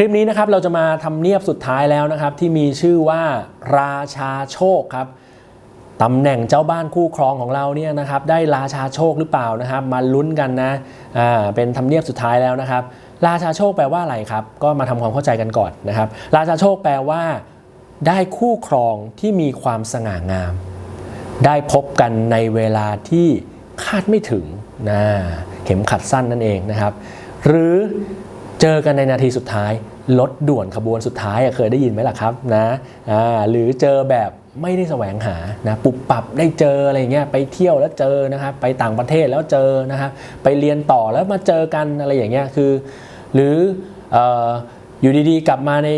คลิปนี้นะครับเราจะมาทำเนียบสุดท้ายแล้วนะครับ ที่มีชื่อว่าราชาโชคครับตำแหน่งเจ้าบ้านคู่ครองของเราเนี่ยนะครับ ได้ราชาโชคหรือเปล่านะครับ มาลุ้นกันนะอ่าเป็นทำเนียบสุดท้ายแล้วนะครับ ราชาโชคแปลว่าอะไรครับ ก็มาทำความเข้าใจกันก่อนนะครับ ราชาโชคแปลว่า ได้คู่ครองที่มีความสง่างาม ได้พบกันในเวลาที่คาดไม่ถึงนะเข็มขัดสั้นนั่นเองนะครับ หรือ เจอกันในนาทีสุดท้ายรถด่วนขบวนสุดท้ายเคยได้ยินไหมล่ะครับนะหรือเจอแบบไม่ได้แสวงหานะปุบปับได้เจออะไรเงี้ยไปเที่ยวแล้วเจอนะครับไปต่างประเทศแล้วเจอนะครับไปเรียนต่อแล้วมาเจอกันอะไรอย่างเงี้ยคือ หรือออยู่ดีๆ กลับมาใน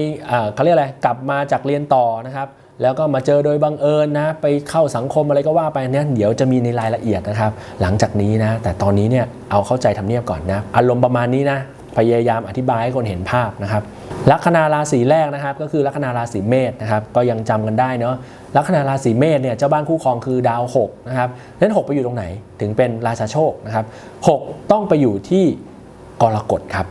เขาเรียกอะไรกลับมาจากเรียนต่อนะครับแล้วก็มาเจอโดยบังเอิญนะไปเข้าสังคมอะไรก็ว่าไปเนี่ยเดี๋ยวจะมีในรายละเอียดนะครับ หลังจากนี้นะแต่ตอนนี้เนี่ยเอาเข้าใจทำเนียบก่อนนะอารมณ์ประมาณนี้นะ พยายามอธิบายให้คนเห็นภาพนะครับลัคนาราศีแรกนะครับ ก็คือลัคนาราศีเมษนะครับก็ยังจำกันได้เนาะลัคนาราศีเมษเนี่ยเจ้าบ้านคู่ครองคือดาว6นะครับนั้น6ไปอยู่ตรงไหนถึงเป็นราชาโชคนะครับ6ต้องไปอยู่ที่กรกฎครับ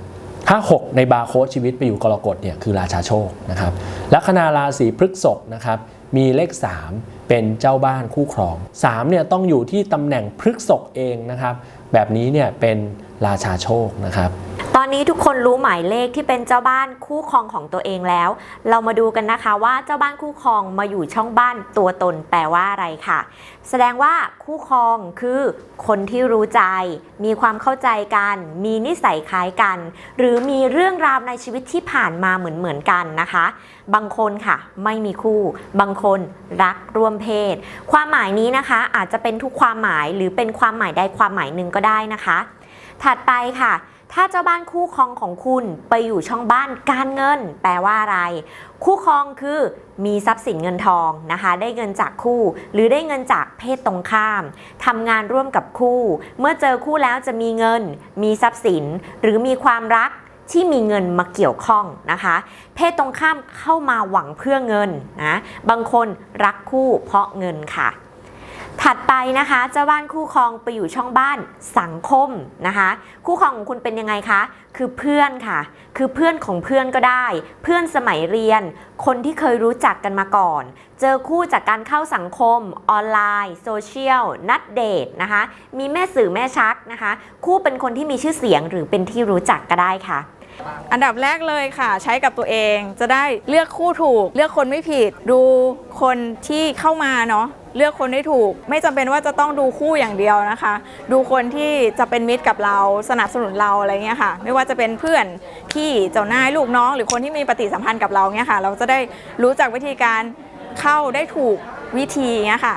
ถ้า 6 ในบาร์โค้ดชีวิตไปอยู่กรกฎเนี่ยคือราชาโชคนะครับลัคนาราศีพฤกษภนะครับมีเลข 3 เป็นเจ้าบ้านคู่ครอง3เนี่ยต้องอยู่ที่ตำแหน่งพฤกษภเองนะครับแบบนี้เนี่ยเป็นราชาโชคนะครับ ตอนนี้ทุกคนรู้หมายเลขที่เป็นเจ้าบ้านคู่ครองของตัวเองแล้ว เรามาดูกันนะคะว่าเจ้าบ้านคู่ครองมาอยู่ช่องบ้านตัวตนแปลว่าอะไรค่ะ แสดงว่าคู่ครองคือคนที่รู้ใจ มีความเข้าใจกัน มีนิสัยคล้ายกัน หรือมีเรื่องราวในชีวิตที่ผ่านมาเหมือนเหมือนๆกันนะคะ บางคนค่ะไม่มีคู่ บางคนรักร่วมเพศ ความหมายนี้นะคะอาจจะเป็นทุกความหมายหรือเป็นความหมายใดความหมายหนึ่งก็ได้นะคะ ถัดไปค่ะ ถ้าเจ้าบ้านคู่ครองของคุณไปอยู่ช่องบ้านการเงิน แปลว่าอะไร คู่ครองคือมีทรัพย์สินเงินทองนะคะ ได้เงินจากคู่ หรือได้เงินจากเพศตรงข้ามทำงานร่วมกับคู่ เมื่อเจอคู่แล้วจะมีเงิน มีทรัพย์สิน หรือมีความรักที่มีเงินมาเกี่ยวข้องนะคะ เพศตรงข้ามเข้ามาหวังเพื่อเงินนะบางคนรักคู่เพราะเงินค่ะ ถัดไปนะคะเจ้าบ้านคู่ครองไปอยู่ช่องบ้านสังคมนะคะ คู่ครองของคุณเป็นยังไงคะ คือเพื่อนค่ะ คือเพื่อนของเพื่อนก็ได้ เพื่อนสมัยเรียน คนที่เคยรู้จักกันมาก่อน เจอคู่จากการเข้าสังคม ออนไลน์ โซเชียล นัดเดทนะคะ มีแม่สื่อแม่ชักนะคะ คู่เป็นคนที่มีชื่อเสียงหรือเป็นที่รู้จักก็ได้ค่ะ อันดับแรกเลยค่ะ ใช้กับตัวเองจะได้เลือกคู่ถูก เลือกคนไม่ผิด ดูคนที่เข้ามาเนาะเลือกคนได้ถูก ไม่จำเป็นว่าจะต้องดูคู่อย่างเดียวนะคะ ดูคนที่จะเป็นมิตรกับเราสนับสนุนเราอะไรเงี้ยค่ะ ไม่ว่าจะเป็นเพื่อนพี่เจ้านายลูกน้อง หรือคนที่มีปฏิสัมพันธ์กับเราเงี้ยค่ะ เราจะได้รู้จักวิธีการเข้าได้ถูกวิธีเงี้ยค่ะ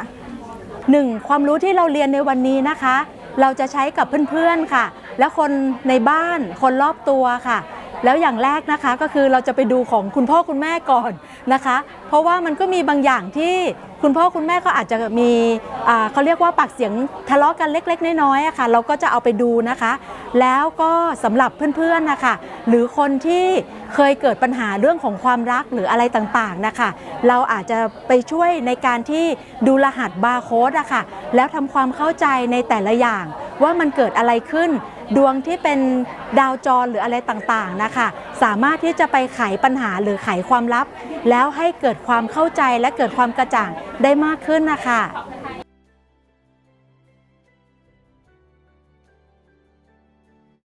หนึ่งความรู้ที่เราเรียนในวันนี้นะคะ เราจะใช้กับเพื่อนๆค่ะ และคนในบ้านคนรอบตัวค่ะ แล้วอย่างแรกนะคะก็คือเราจะไปดูของคุณพ่อคุณแม่ก่อนนะคะ เพราะว่ามันก็มีบางอย่างที่คุณพ่อคุณแม่ก็อาจจะมีอ่าเขาเรียกว่าปากเสียงทะเลาะกันเล็ก ๆ น้อยๆอะค่ะ เราก็จะเอาไปดูนะคะ แล้วก็สำหรับเพื่อนๆนะคะ หรือคนที่เคยเกิดปัญหาเรื่องของความรักหรืออะไรต่างๆนะคะ เราอาจจะไปช่วยในการที่ดูรหัสบาร์โค้ดอะค่ะ แล้วทำความเข้าใจในแต่ละอย่างว่ามันเกิดอะไรขึ้น ดวงที่เป็นดาวจรหรืออะไรต่างๆนะคะสามารถที่จะไปไขปัญหาหรือไขความลับ แล้วให้เกิดความเข้าใจและเกิดความกระจ่างได้มากขึ้นนะคะ